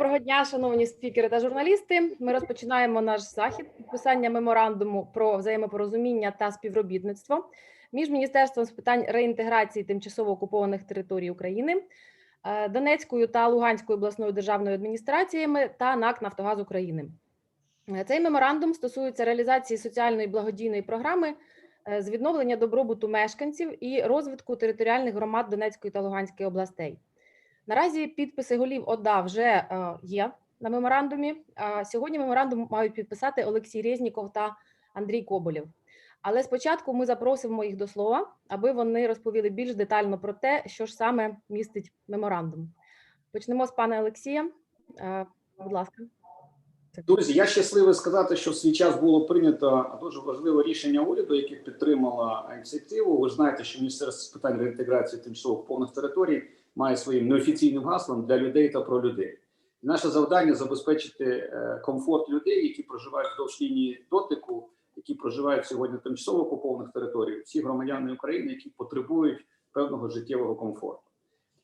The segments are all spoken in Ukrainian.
Доброго дня, шановні спікери та журналісти. Ми розпочинаємо наш захід підписання меморандуму про взаємопорозуміння та співробітництво між Міністерством з питань реінтеграції тимчасово окупованих територій України, е, Донецькою та Луганською обласною державною адміністраціями та НАК Нафтогаз України. Е, Цей меморандум стосується реалізації соціальної благодійної програми е, з відновлення добробуту мешканців і розвитку територіальних громад Донецької та Луганської областей. Наразі підписи голів ОДА вже е, є на меморандумі. Сьогодні меморандум мають підписати Олексій Резніков та Андрій Коболєв. Але спочатку ми запросимо їх до слова, аби вони розповіли більш детально про те, що ж саме містить меморандум. Почнемо з пана Олексія. Е, Будь ласка. Друзі, я щасливий сказати, що в свій час було прийнято дуже важливе рішення уряду, яке підтримало ініціативу. Ви знаєте, що Міністерство з питань реінтеграції тимчасово окупованих територій має своїм неофіційним гаслом для людей та про людей. Наше завдання забезпечити е, комфорт людей, які проживають вздовж лінії дотику, які проживають сьогодні тимчасово окупованих територіях, всі громадяни України, які потребують певного життєвого комфорту.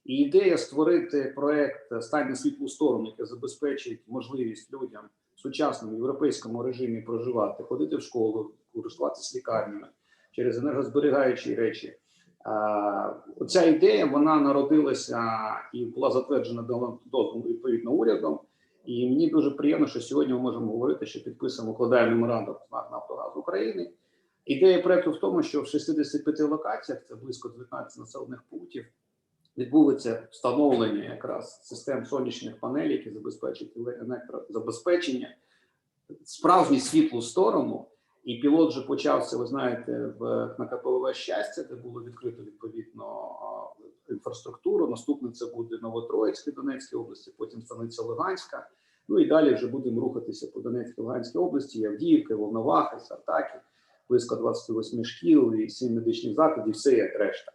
І ідея створити проект «Стань світлу сторону, який забезпечить можливість людям в сучасному європейському режимі проживати, ходити в школу, користуватися лікарнями через енергозберігаючі речі. А, Оця ідея вона народилася і була затверджена до- дозволом відповідно урядом. І мені дуже приємно, що сьогодні ми можемо говорити, що підписуємо, укладаємо меморандум з «Нафтогаз України. Ідея проекту в тому, що в 65 локаціях, це близько 19 населених пунктів, відбудеться встановлення якраз систем сонячних панелей, які забезпечать електрозабезпечення, справжню світлу сторону. І пілот вже почався, ви знаєте, в на щастя, де було відкрито відповідно інфраструктуру. Наступне це буде Новотроїцьке Донецькій області, потім станиця Луганська. Ну і далі вже будемо рухатися по Донецькій Луганській області, Авдіївки, Волновахи, Сартаки, близько 28 шкіл і 7 медичних закладів, все як решта.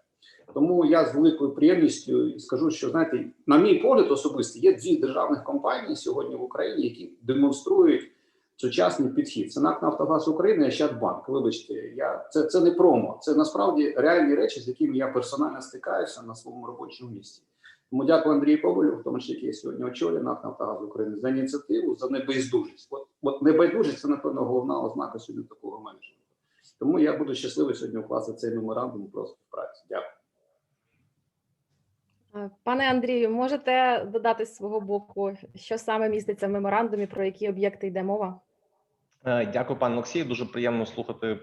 Тому я з великою приємністю скажу, що знаєте, на мій погляд особистий, є дві державних компанії сьогодні в Україні, які демонструють сучасний підхід. Це НАК Нафтогаз України, і Щадбанк. Вибачте, я це, це не промо, це насправді реальні речі, з якими я персонально стикаюся на своєму робочому місці. Тому дякую Андрію Ковалю, в тому числі який сьогодні очолює НАК Нафтогаз України за ініціативу, за небайдужість. От, от небайдужість це напевно головна ознака сьогодні такого менеджменту. Тому я буду щасливий сьогодні вкласти цей меморандум про співпрацю. Дякую. Е, Пане Андрію, можете додати з свого боку, що саме міститься в меморандумі, про які об'єкти йде мова? Е, Дякую, пане Олексію. Дуже приємно слухати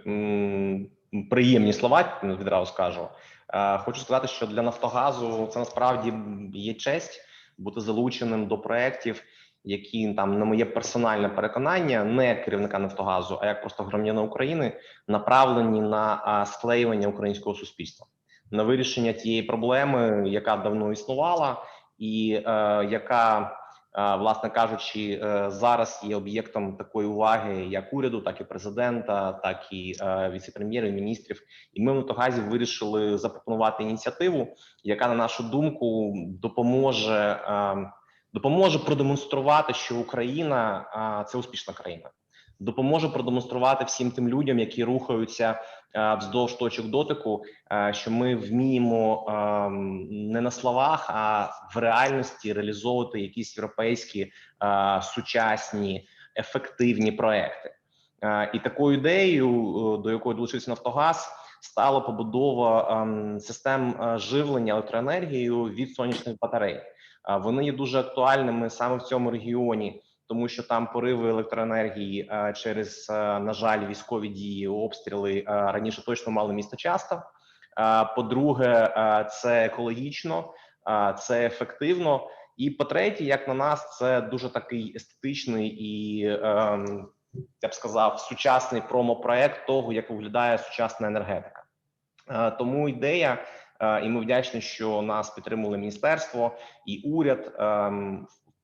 приємні слова. Відразу скажу. Е, Хочу сказати, що для Нафтогазу це насправді є честь бути залученим до проєктів, які там на моє персональне переконання, не керівника Нафтогазу, а як просто громадянина України, направлені на склеювання українського суспільства, на вирішення тієї проблеми, яка давно існувала, і е, яка власне кажучи, е, зараз є об'єктом такої уваги як уряду, так і президента, так і віцепрем'єрів, віце-прем'єрів, міністрів. І ми в Нафтогазі вирішили запропонувати ініціативу, яка на нашу думку допоможе допоможе продемонструвати, що Україна це успішна країна. Допоможе продемонструвати всім тим людям, які рухаються вздовж точок дотику, що ми вміємо не на словах, а в реальності реалізовувати якісь європейські сучасні ефективні проекти. І такою ідеєю, до якої долучився Нафтогаз, стала побудова систем живлення електроенергією від сонячних батарей. Вони є дуже актуальними саме в цьому регіоні тому що там пориви електроенергії е, через, е, на жаль, військові дії, обстріли е, раніше точно мали місто часто. По-друге, це екологічно, це ефективно. І по-третє, як на нас, це дуже такий естетичний і ем, я б сказав сучасний промопроект того, як виглядає сучасна енергетика. Тому ідея, і ми вдячні, що нас підтримували міністерство і уряд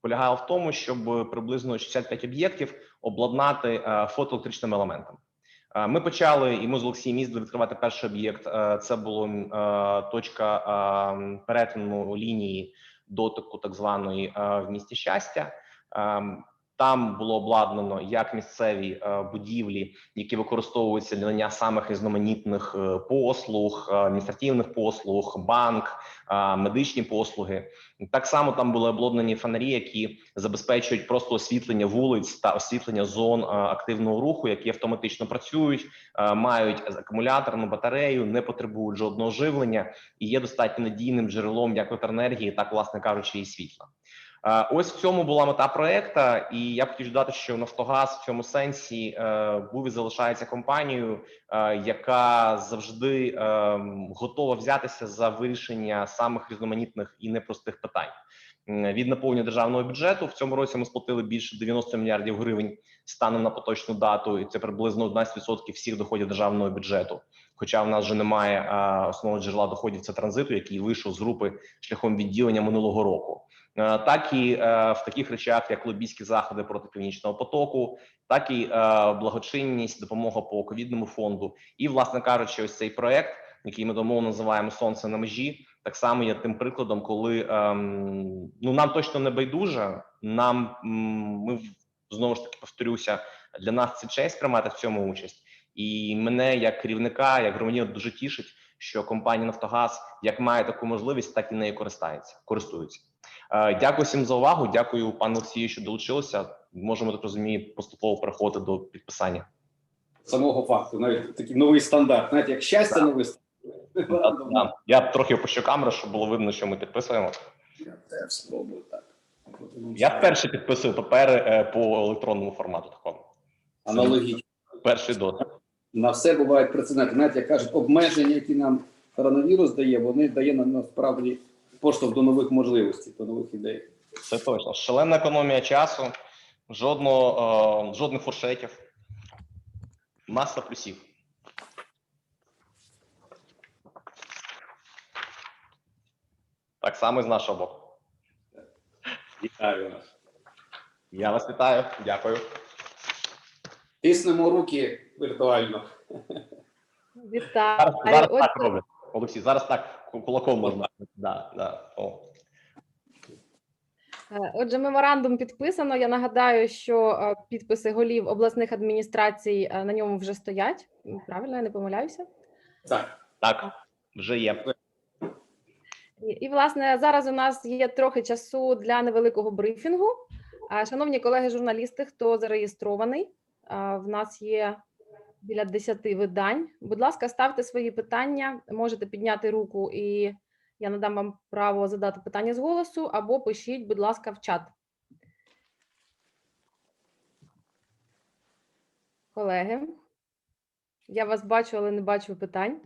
ем, полягала в тому, щоб приблизно 65 об'єктів обладнати е, фотоелектричними елементами. Е, ми почали, і ми з Олексієм їздили відкривати перший об'єкт. Е, це була точка перетину лінії дотику, так званої в місті щастя. Там було обладнано як місцеві е, будівлі, які використовуються для надання самих різноманітних е, послуг, е, адміністративних послуг, банк, медичні послуги. Так само там були обладнані фонарі, які забезпечують просто освітлення вулиць та освітлення зон активного руху, які автоматично працюють, мають акумуляторну батарею, не потребують жодного живлення і є достатньо надійним джерелом як електроенергії, так власне кажучи, і світла. Ось в цьому була мета проекта, і я б хотів додати, що Нафтогаз в цьому сенсі е, був і залишається компанією, е, яка завжди е, готова взятися за вирішення самих різноманітних і непростих питань. Від наповнення державного бюджету в цьому році ми сплатили більше 90 мільярдів гривень станом на поточну дату, і це приблизно 11% всіх доходів державного бюджету. Хоча в нас вже немає основного джерела доходів це транзиту, який вийшов з групи шляхом відділення минулого року. Е, так і е, в таких речах, як лобійські заходи проти північного потоку, так і е, благочинність, допомога по ковідному фонду, і, власне кажучи, ось цей проект, який ми домовно називаємо Сонце на межі, так само є тим прикладом, коли ем, ну нам точно не байдуже. Нам ми знову ж таки повторюся, для нас це честь приймати в цьому участь, і мене як керівника, як громадянина дуже тішить, що компанія Нафтогаз як має таку можливість, так і нею користається, користується. Е, Дякую всім за увагу. Дякую пану Олексію, що долучилися. Можемо так розумію, поступово переходити до підписання. Самого факту, навіть такий новий стандарт, навіть як щастя новий стандарт. Да. Я трохи опущу камеру, щоб було видно, що ми підписуємо. Я теж спробую так. Я вперше підписую папери е, по електронному формату. Такому Аналогічно. перший досвід. На все бувають прецеденти. Навіть як кажуть, обмеження, які нам коронавірус дає, вони дає нам насправді поштовх до нових можливостей, до нових ідей. Це точно. Шалена економія часу, жодного, е, жодних фуршетів, маса плюсів. Так само і з нашого боку. Вітаю вас. Я вас вітаю. Дякую. Тиснемо руки віртуально. Вітаю. Зараз, зараз так роблять. Олексій, зараз так кулаком можна. Да, да. О. Е, Отже, меморандум підписано. Я нагадаю, що е, підписи голів обласних адміністрацій е, на ньому вже стоять. Правильно, я не помиляюся. Так, Так, вже є. І, і власне зараз у нас є трохи часу для невеликого брифінгу. Шановні колеги журналісти, хто зареєстрований, в нас є біля 10 видань. Будь ласка, ставте свої питання. Можете підняти руку, і я надам вам право задати питання з голосу, або пишіть, будь ласка, в чат. Колеги, я вас бачу, але не бачу питань.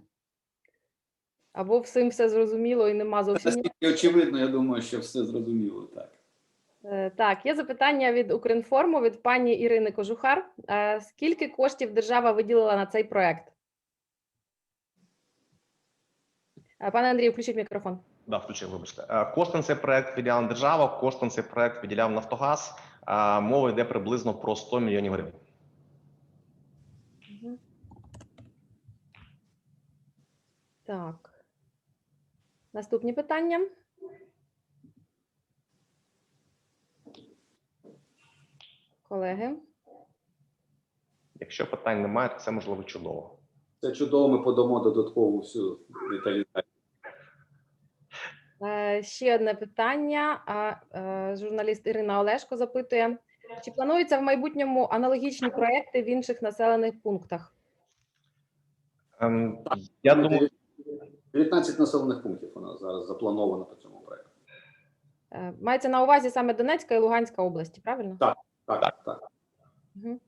Або всім все зрозуміло і нема зовсім. очевидно, я думаю, що все зрозуміло. Так. Е, Так, є запитання від Укрінформу від пані Ірини Кожухар. Е, Скільки коштів держава виділила на цей проект? Е, Пане Андрію, включіть мікрофон. Да, включив, вибачте. Кошти на цей проект виділяла держава, кошти на цей проект виділяв Нафтогаз. Мова йде приблизно про 100 мільйонів гривень. Так. Наступні питання. Колеги. Якщо питань немає, то це можливо чудово. Це чудово, ми подамо додаткову всю деталізацію. Е, Ще одне питання. Е, Журналіст Ірина Олешко запитує: чи плануються в майбутньому аналогічні проекти в інших населених пунктах? Ем, Я думаю, 19 населених пунктів у нас зараз заплановано по цьому проекту. Е, Мається на увазі саме Донецька і Луганська області, правильно? Так, так. Угу.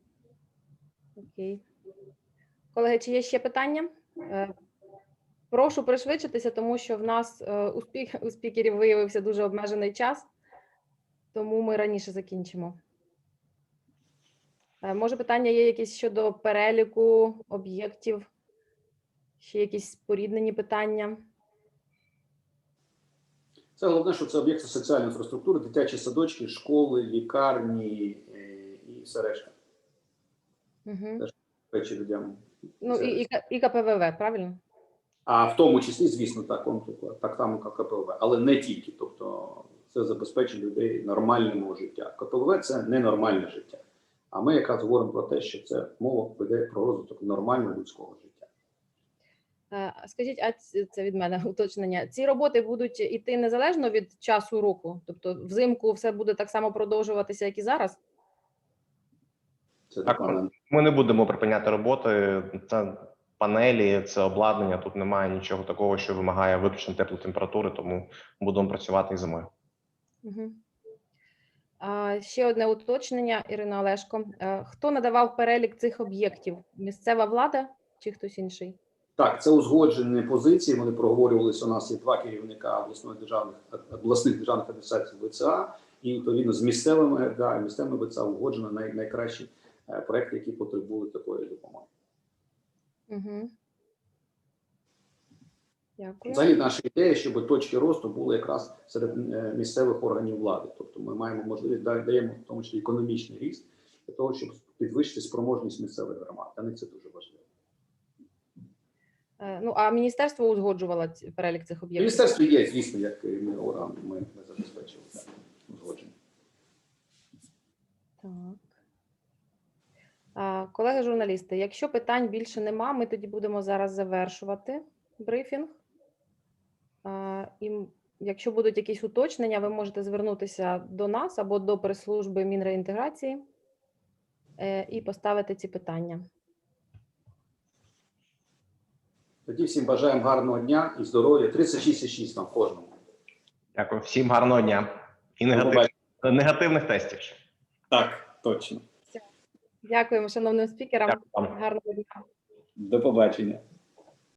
Окей. Колеги, чи є ще питання? Е, Прошу пришвидшитися, тому що в нас е, у, спік... у спікерів виявився дуже обмежений час, тому ми раніше закінчимо. Е, Може, питання є якісь щодо переліку об'єктів, ще якісь споріднені питання? Це головне, що це об'єкти соціальної інфраструктури, дитячі садочки, школи, лікарні і все решта. Угу. Речі людям. Ну, і, і, К- і КПВВ, правильно? А в тому числі, звісно, так, так само, як КПВ, але не тільки. Тобто це забезпечить людей нормального життя. КПВВ це ненормальне життя. А ми якраз говоримо про те, що це мова веде про розвиток нормального людського життя. Скажіть, а це від мене уточнення. Ці роботи будуть іти незалежно від часу року? Тобто взимку все буде так само продовжуватися, як і зараз? Це Так, Ми не будемо припиняти роботи. Це панелі, це обладнання. Тут немає нічого такого, що вимагає виключно теплої температури, тому будемо працювати і зимою. Угу. А, ще одне уточнення, Ірина Олешко. Е, Хто надавав перелік цих об'єктів? Місцева влада чи хтось інший? Так, це узгоджені позиції. Вони проговорювалися. У нас є два керівника обласної державних обласних державних адміністрацій ВЦА, і відповідно з місцевими да, місцевими ВЦА узгоджено най, найкращі проекти, які потребують такої допомоги. Угу. Дякую. Взагалі, наша ідея, щоб точки росту були якраз серед е, місцевих органів влади. Тобто, ми маємо можливість даємо в тому числі економічний ріст для того, щоб підвищити спроможність місцевих громад. Для них це дуже важливо. Е, Ну, а міністерство узгоджувало перелік цих об'єктів? Міністерство є, звісно, як керівний орган. Ми, ми забезпечили узгодження. Так. Колеги журналісти, якщо питань більше нема, ми тоді будемо зараз завершувати брифінг. І якщо будуть якісь уточнення, ви можете звернутися до нас або до прес-служби Мінреінтеграції е, і поставити ці питання. Тоді всім бажаємо гарного дня і здоров'я. 36,6 там кожному. Дякую всім гарного дня і негатив... негативних тестів. Так, точно. Дякуємо шановним спікерам. Дякую вам. Гарного дня. До побачення.